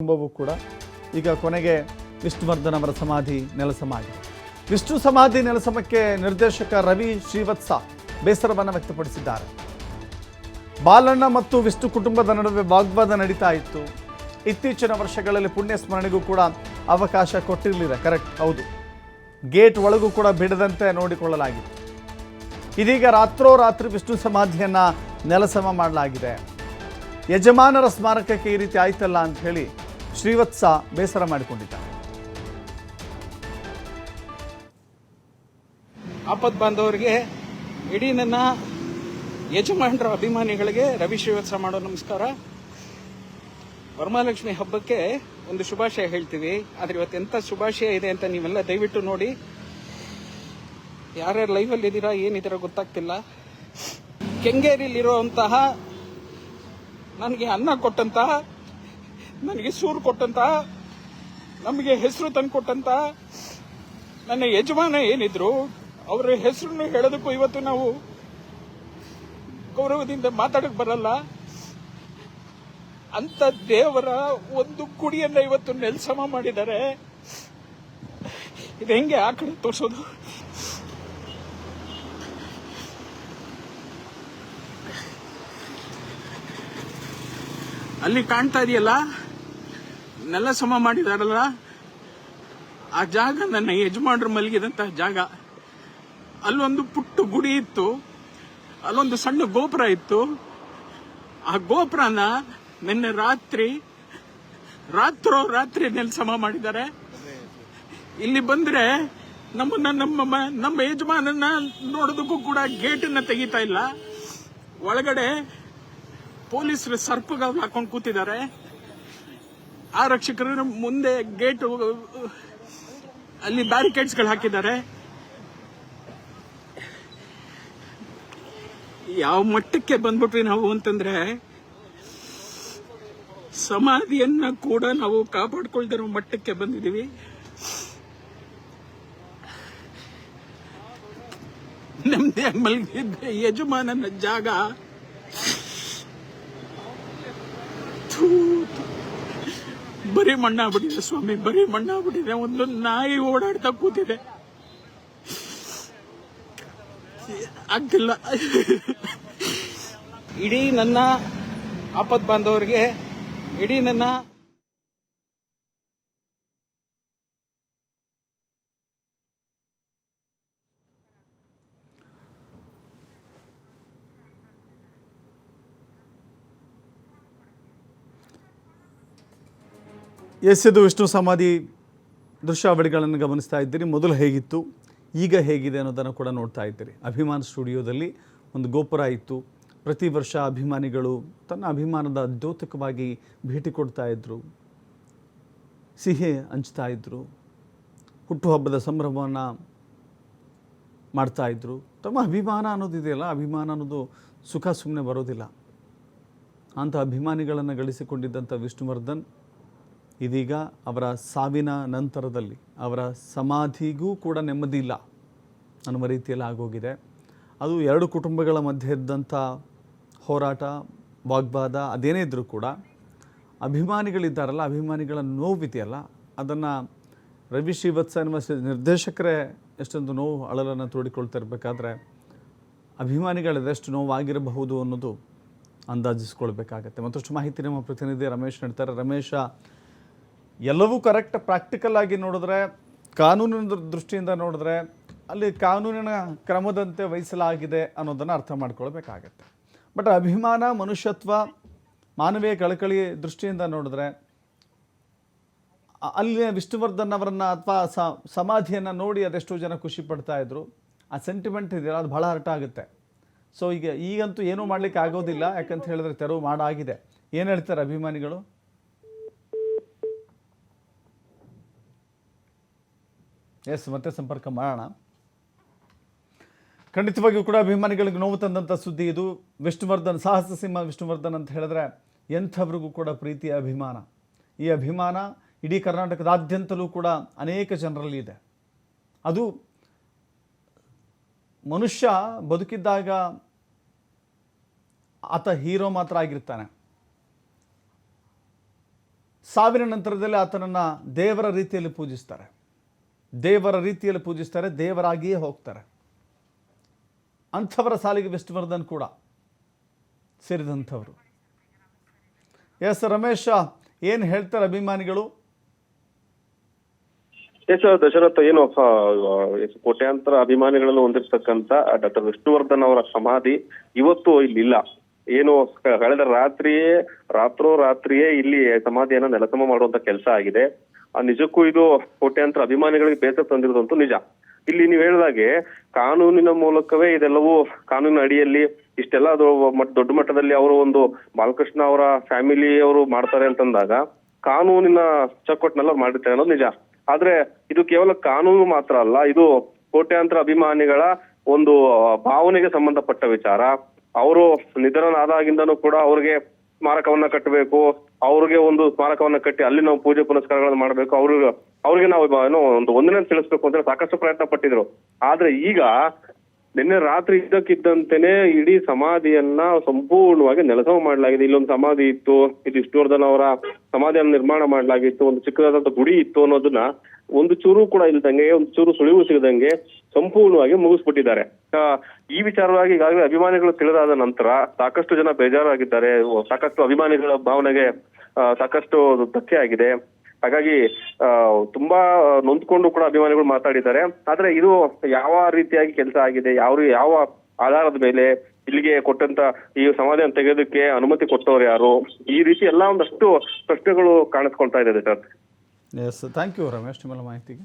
ಕುಟುಂಬವೂ ಕೂಡ ಈಗ ಕೊನೆಗೆ ವಿಷ್ಣುವರ್ಧನ್ ಅವರ ಸಮಾಧಿ ನೆಲಸಮಾಗಿದೆ. ವಿಷ್ಣು ಸಮಾಧಿ ನೆಲಸಮಕ್ಕೆ ನಿರ್ದೇಶಕ ರವಿ ಶ್ರೀವತ್ಸ ಬೇಸರವನ್ನು ವ್ಯಕ್ತಪಡಿಸಿದ್ದಾರೆ. ಬಾಲಣ್ಣ ಮತ್ತು ವಿಷ್ಣು ಕುಟುಂಬದ ನಡುವೆ ವಾಗ್ವಾದ ನಡೀತಾ ಇತ್ತು. ಇತ್ತೀಚಿನ ವರ್ಷಗಳಲ್ಲಿ ಪುಣ್ಯ ಸ್ಮರಣೆಗೂ ಕೂಡ ಅವಕಾಶ ಕೊಟ್ಟಿರಲಿಲ್ಲ. ಕರೆಕ್ಟ್, ಹೌದು. ಗೇಟ್ ಒಳಗೂ ಕೂಡ ಬಿಡದಂತೆ ನೋಡಿಕೊಳ್ಳಲಾಗಿತ್ತು ಇದೀಗ ರಾತ್ರೋರಾತ್ರಿ ವಿಷ್ಣು ಸಮಾಧಿಯನ್ನ ನೆಲಸಮ ಮಾಡಲಾಗಿದೆ. ಯಜಮಾನರ ಸ್ಮಾರಕಕ್ಕೆ ಈ ರೀತಿ ಆಯ್ತಲ್ಲ ಅಂತ ಹೇಳಿ ಶ್ರೀವತ್ಸ ಬೇಸರ ಮಾಡಿಕೊಂಡಿದ್ದಾರೆ. ಆಪತ್ ಬಾಂಧವರಿಗೆ ಇಡೀ ನನ್ನ ಯಜಮಾನರ ಅಭಿಮಾನಿಗಳಿಗೆ ರವಿ ಶ್ರೀವತ್ಸ ಮಾಡೋ ನಮಸ್ಕಾರ. ವರಮಹಾಲಕ್ಷ್ಮಿ ಹಬ್ಬಕ್ಕೆ ಒಂದು ಶುಭಾಶಯ ಹೇಳ್ತೀವಿ. ಆದ್ರೆ ಇವತ್ತು ಎಂತ ಶುಭಾಶಯ ಇದೆ ಅಂತ ನೀವೆಲ್ಲ ದಯವಿಟ್ಟು ನೋಡಿ. ಯಾರ್ಯಾರು ಲೈವಲ್ಲಿ ಇದ್ದೀರಾ ಏನಿದ್ದೀರಾ ಗೊತ್ತಾಗ್ತಿಲ್ಲ. ಕೆಂಗೇರಿಲಿರುವಂತಹ ನನಗೆ ಅನ್ನ ಕೊಟ್ಟಂತಹ ನನಗೆ ಸೂರು ಕೊಟ್ಟಂತ, ನಮಗೆ ಹೆಸರು ತಂದು ಕೊಟ್ಟಂತ, ನನ್ನ ಯಜಮಾನ ಏನಿದ್ರು, ಅವರ ಹೆಸರನ್ನು ಹೇಳೋದಕ್ಕೂ ಇವತ್ತು ನಾವು ಗೌರವದಿಂದ ಮಾತಾಡಕ್ ಬರಲ್ಲ. ಅಂತ ದೇವರ ಒಂದು ಕುಡಿಯನ್ನ ಇವತ್ತು ನೆಲ್ಸಮ ಮಾಡಿದ್ದಾರೆ. ಇದು ಹೆಂಗೆ ಆ ಕಡೆ ತೋರಿಸೋದು? ಅಲ್ಲಿ ಕಾಣ್ತಾ ಇದೆಯಲ್ಲ? ನೆಲ ಸಮ ಮಾಡಿದಾರಲ್ಲ? ಆ ಜಾಗ ನನ್ನ ಯಜಮಾನರು ಮಲಗಿದಂತಹ ಜಾಗ. ಅಲ್ಲೊಂದು ಪುಟ್ಟ ಗುಡಿ ಇತ್ತು. ಅಲ್ಲೊಂದು ಸಣ್ಣ ಗೋಪುರ ಇತ್ತು. ಆ ಗೋಪುರನ ನಿನ್ನೆ ರಾತ್ರಿ, ರಾತ್ರೋ ರಾತ್ರಿ ನೆಲಸಮ ಮಾಡಿದ್ದಾರೆ. ಇಲ್ಲಿ ಬಂದ್ರೆ ನಮ್ಮನ್ನ ನಮ್ಮ ನಮ್ಮ ಯಜಮಾನನ್ನ ನೋಡೋದಕ್ಕೂ ಕೂಡ ಗೇಟನ್ನ ತೆಗಿತಾ ಇಲ್ಲ. ಒಳಗಡೆ ಪೊಲೀಸರು ಸರ್ಪಗಾವ್ ಹಾಕೊಂಡು ಕೂತಿದ್ದಾರೆ. ಆರಕ್ಷಕರು ಮುಂದೆ ಗೇಟ್, ಅಲ್ಲಿ ಬ್ಯಾರಿಕೇಡ್ಸ್ಗಳು ಹಾಕಿದ್ದಾರೆ. ಯಾವ ಮಟ್ಟಕ್ಕೆ ಬಂದ್ಬಿಟ್ವಿ ನಾವು ಅಂತಂದ್ರೆ, ಸಮಾಧಿಯನ್ನ ಕೂಡ ನಾವು ಕಾಪಾಡ್ಕೊಳ್ದಿರೋ ಮಟ್ಟಕ್ಕೆ ಬಂದಿದೀವಿ ನಮ್ದೇ ಮಲಗಿದ್ದ ಯಜಮಾನನ ಜಾಗ ಬರೀ ಮಣ್ಣಾಗ್ಬಿಟ್ಟಿದೆ ಸ್ವಾಮಿ, ಬರೀ ಮಣ್ಣಾಗ್ಬಿಟ್ಟಿದೆ. ಒಂದೊಂದು ನಾಯಿ ಓಡಾಡ್ತಾ ಕೂತಿದೆ. ಆಗ್ತಿಲ್ಲ. ಇಡೀ ನನ್ನ ಆಪತ್ ಬಾಂಧವರಿಗೆ, ಇಡೀ ನನ್ನ ಎಸೆದು ವಿಷ್ಣು ಸಮಾಧಿ ದೃಶ್ಯಾವಳಿಗಳನ್ನು ಗಮನಿಸ್ತಾ ಇದ್ದೀರಿ. ಮೊದಲು ಹೇಗಿತ್ತು, ಈಗ ಹೇಗಿದೆ ಅನ್ನೋದನ್ನು ಕೂಡ ನೋಡ್ತಾ ಇದ್ದೀರಿ. ಅಭಿಮಾನ್ ಸ್ಟುಡಿಯೋದಲ್ಲಿ ಒಂದು ಗೋಪುರ ಇತ್ತು. ಪ್ರತಿ ವರ್ಷ ಅಭಿಮಾನಿಗಳು ತನ್ನ ಅಭಿಮಾನದ ದ್ಯೋತಕವಾಗಿ ಭೇಟಿ ಕೊಡ್ತಾ ಇದ್ದರು ಸಿಹಿ ಹಂಚ್ತಾ ಇದ್ದರು ಹುಟ್ಟುಹಬ್ಬದ ಸಂಭ್ರಮವನ್ನು ಮಾಡ್ತಾಯಿದ್ರು ತಮ್ಮ ಅಭಿಮಾನ ಅನ್ನೋದಿದೆಯಲ್ಲ ಅಭಿಮಾನ ಅನ್ನೋದು ಸುಖ ಸುಮ್ಮನೆ ಬರೋದಿಲ್ಲ. ಅಂಥ ಅಭಿಮಾನಿಗಳನ್ನು ಗಳಿಸಿಕೊಂಡಿದ್ದಂಥ ವಿಷ್ಣುವರ್ಧನ್ ಇದೀಗ ಅವರ ಸಾವಿನ ನಂತರದಲ್ಲಿ ಅವರ ಸಮಾಧಿಗೂ ಕೂಡ ನೆಮ್ಮದಿ ಇಲ್ಲ. ಅನ್ನುವ ರೀತಿಯಲ್ಲಿ ಆಗೋಗಿದೆ. ಅದು ಎರಡು ಕುಟುಂಬಗಳ ಮಧ್ಯೆ ಇದ್ದಂಥ ಹೋರಾಟ, ವಾಗ್ವಾದ, ಅದೇನೇ ಇದ್ದರೂ ಕೂಡ ಅಭಿಮಾನಿಗಳಿದ್ದಾರಲ್ಲ, ಅಭಿಮಾನಿಗಳ ನೋವಿದೆಯಲ್ಲ ಅದನ್ನು ರವಿ ಶ್ರೀವತ್ಸ ಎನ್ನುವ ನಿರ್ದೇಶಕರೇ ಎಷ್ಟೊಂದು ನೋವು, ಅಳಲನ್ನು ತೋಡಿಕೊಳ್ತಾ ಇರಬೇಕಾದ್ರೆ ಅಭಿಮಾನಿಗಳದೆಷ್ಟು ನೋವಾಗಿರಬಹುದು ಅನ್ನೋದು ಅಂದಾಜಿಸ್ಕೊಳ್ಬೇಕಾಗತ್ತೆ. ಮತ್ತಷ್ಟು ಮಾಹಿತಿ ನಮ್ಮ ಪ್ರತಿನಿಧಿ ರಮೇಶ್ ನೀಡ್ತಾರೆ. ರಮೇಶ ಎಲ್ಲವೂ ಕರೆಕ್ಟ್ ಪ್ರಾಕ್ಟಿಕಲ್ ಆಗಿ ನೋಡಿದ್ರೆ, ಕಾನೂನಿನ ದೃಷ್ಟಿಯಿಂದ ನೋಡಿದ್ರೆ, ಅಲ್ಲಿ ಕಾನೂನಿನ ಕ್ರಮದಂತೆ ವಹಿಸಲಾಗಿದೆ ಅನ್ನೋದನ್ನು ಅರ್ಥ ಮಾಡ್ಕೊಳ್ಬೇಕಾಗತ್ತೆ. ಬಟ್ ಅಭಿಮಾನ, ಮನುಷ್ಯತ್ವ, ಮಾನವೀಯ ಕಳಕಳಿ ದೃಷ್ಟಿಯಿಂದ ನೋಡಿದ್ರೆ ಅಲ್ಲಿ ವಿಷ್ಣುವರ್ಧನ್ ಅವರನ್ನು ಅಥವಾ ಸಮಾಧಿಯನ್ನು ನೋಡಿ ಅದೆಷ್ಟೋ ಜನ ಖುಷಿ ಪಡ್ತಾ ಇದ್ರು. ಆ ಸೆಂಟಿಮೆಂಟ್ ಇದೆಯಲ್ಲ ಅದು ಭಾಳ ಹರ್ಟ್ ಆಗುತ್ತೆ. ಸೊ ಈಗ ಈಗಂತೂ ಏನೂ ಮಾಡ್ಲಿಕ್ಕೆ ಆಗೋದಿಲ್ಲ ಯಾಕಂತ ಹೇಳಿದ್ರೆ ತೆರವು ಮಾಡಾಗಿದೆ. ಏನು ಹೇಳ್ತಾರೆ ಅಭಿಮಾನಿಗಳು? ಎಸ್, ಮತ್ತೆ ಸಂಪರ್ಕ ಮಾಡೋಣ. ಖಂಡಿತವಾಗಿಯೂ ಕೂಡ ಅಭಿಮಾನಿಗಳಿಗೆ ನೋವು ತಂದಂಥ ಸುದ್ದಿ ಇದು. ವಿಷ್ಣುವರ್ಧನ್, ಸಾಹಸ ಸಿಂಹ ವಿಷ್ಣುವರ್ಧನ್ ಅಂತ ಹೇಳಿದ್ರೆ ಎಂಥವ್ರಿಗೂ ಕೂಡ ಪ್ರೀತಿಯ ಅಭಿಮಾನ. ಈ ಅಭಿಮಾನ ಇಡೀ ಕರ್ನಾಟಕದಾದ್ಯಂತಲೂ ಕೂಡ ಅನೇಕ ಜನರಲ್ಲಿ ಇದೆ. ಅದು ಮನುಷ್ಯ ಬದುಕಿದ್ದಾಗ ಆತ ಹೀರೋ ಮಾತ್ರ ಆಗಿರ್ತಾನೆ. ಸಾವಿನ ನಂತರದಲ್ಲಿ ಆತನನ್ನು ದೇವರ ರೀತಿಯಲ್ಲಿ ಪೂಜಿಸ್ತಾರೆ. ದೇವರ ರೀತಿಯಲ್ಲಿ ಪೂಜಿಸ್ತಾರೆ, ದೇವರಾಗಿಯೇ ಹೋಗ್ತಾರೆ. ಅಂಥವರ ಸಾಲಿಗೆ ವಿಷ್ಣುವರ್ಧನ್ ಕೂಡ ಸೇರಿದಂಥವರು. ಎಸ್ ರಮೇಶ, ಏನು ಹೇಳ್ತಾರೆ ಅಭಿಮಾನಿಗಳು? ಎಸ್, ದಶರಥ, ಏನು ಕೋಟ್ಯಾಂತರ ಅಭಿಮಾನಿಗಳನ್ನು ಹೊಂದಿರತಕ್ಕಂತ ಡಾಕ್ಟರ್ ವಿಷ್ಣುವರ್ಧನ್ ಅವರ ಸಮಾಧಿ ಇವತ್ತು ಇಲ್ಲಿ ಇಲ್ಲ ಏನು ಕಳೆದ ರಾತ್ರಿಯೇ, ರಾತ್ರೋ ರಾತ್ರಿಯೇ ಇಲ್ಲಿ ಸಮಾಧಿಯನ್ನ ನೆಲಸಮ ಮಾಡುವಂತ ಕೆಲಸ ಆಗಿದೆ. ನಿಜಕ್ಕೂ ಇದು ಕೋಟ್ಯಾಂತರ ಅಭಿಮಾನಿಗಳಿಗೆ ಬೇಸರ ತಂದಿರುವುದಂತೂ ನಿಜ. ಇಲ್ಲಿ ನೀವು ಹೇಳಿದಾಗೆ ಕಾನೂನಿನ ಮೂಲಕವೇ ಇದೆಲ್ಲವೂ ಕಾನೂನಿನ ಅಡಿಯಲ್ಲಿ ಇಷ್ಟೆಲ್ಲ ದೊಡ್ಡ ಮಟ್ಟದಲ್ಲಿ ಅವರು ಒಂದು ಬಾಲಕೃಷ್ಣ ಅವರ ಫ್ಯಾಮಿಲಿ ಅವರು ಮಾಡ್ತಾರೆ ಅಂತಂದಾಗ ಕಾನೂನಿನ ಚೌಕಟ್ಟಿನೆಲ್ಲ ಮಾಡಿರ್ತಾರೆ ಅನ್ನೋದು ನಿಜ. ಆದ್ರೆ ಇದು ಕೇವಲ ಕಾನೂನು ಮಾತ್ರ ಅಲ್ಲ, ಇದು ಕೋಟ್ಯಾಂತರ ಅಭಿಮಾನಿಗಳ ಒಂದು ಭಾವನೆಗೆ ಸಂಬಂಧಪಟ್ಟ ವಿಚಾರ. ಅವರು ನಿಧನನಾದಾಗಿಂದನೂ ಕೂಡ ಅವ್ರಿಗೆ ಸ್ಮಾರಕವನ್ನ ಕಟ್ಟಬೇಕು, ಅವ್ರಿಗೆ ಒಂದು ಸ್ಮಾರಕವನ್ನ ಕಟ್ಟಿ ಅಲ್ಲಿ ನಾವು ಪೂಜೆ ಪುನಸ್ಕಾರಗಳನ್ನು ಮಾಡಬೇಕು, ಅವ್ರಿಗೆ ಅವ್ರಿಗೆ ನಾವು ಏನೋ ಒಂದು ಒಂದನೇ ತಿಳಿಸ್ಬೇಕು ಅಂತ ಸಾಕಷ್ಟು ಪ್ರಯತ್ನ ಪಟ್ಟಿದ್ರು. ಆದ್ರೆ ಈಗ ನಿನ್ನೆ ರಾತ್ರಿ ಇದ್ದಕ್ಕಿದ್ದಂತೆನೆ ಇಡೀ ಸಮಾಧಿಯನ್ನ ಸಂಪೂರ್ಣವಾಗಿ ನೆಲಸಮ ಮಾಡಲಾಗಿದೆ. ಇಲ್ಲೊಂದು ಸಮಾಧಿ ಇತ್ತು, ಇದು ವಿಷ್ಣುವರ್ಧನ್ ಅವರ ಸಮಾಧಿಯನ್ನು ನಿರ್ಮಾಣ ಮಾಡಲಾಗಿತ್ತು, ಒಂದು ಚಿಕ್ಕದಾದಂತ ಗುಡಿ ಇತ್ತು ಅನ್ನೋದನ್ನ ಒಂದು ಚೂರು ಕೂಡ ಇಲ್ದಂಗೆ, ಒಂದು ಚೂರು ಸುಳಿವು ಸಿಗದಂಗೆ ಸಂಪೂರ್ಣವಾಗಿ ಮುಗಿಸ್ಬಿಟ್ಟಿದ್ದಾರೆ. ಈ ವಿಚಾರವಾಗಿ ಈಗಾಗಲೇ ಅಭಿಮಾನಿಗಳು ತಿಳಿದಾದ ನಂತರ ಸಾಕಷ್ಟು ಜನ ಬೇಜಾರಾಗಿದ್ದಾರೆ. ಸಾಕಷ್ಟು ಅಭಿಮಾನಿಗಳ ಭಾವನೆಗೆ ಸಾಕಷ್ಟು ಧಕ್ಕೆ ಆಗಿದೆ. ಹಾಗಾಗಿ ತುಂಬಾ ನೊಂದ್ಕೊಂಡು ಕೂಡ ಅಭಿಮಾನಿಗಳು ಮಾತಾಡಿದ್ದಾರೆ. ಆದ್ರೆ ಇದು ಯಾವ ರೀತಿಯಾಗಿ ಕೆಲಸ ಆಗಿದೆ ಯಾವ ಯಾವ ಆಧಾರದ ಮೇಲೆ ಇಲ್ಲಿಗೆ ಕೊಟ್ಟಂತ ಈ ಸಮಾಧಿಯನ್ನು ತೆಗೆಯೋದಕ್ಕೆ ಅನುಮತಿ ಕೊಟ್ಟವ್ರು ಯಾರು, ಈ ರೀತಿ ಎಲ್ಲಾ ಒಂದಷ್ಟು ಪ್ರಶ್ನೆಗಳು ಕಾಣಿಸ್ಕೊಳ್ತಾ ಇದೆ sir. Yes thank you Ramesh ಮಾಹಿತಿಗೆ.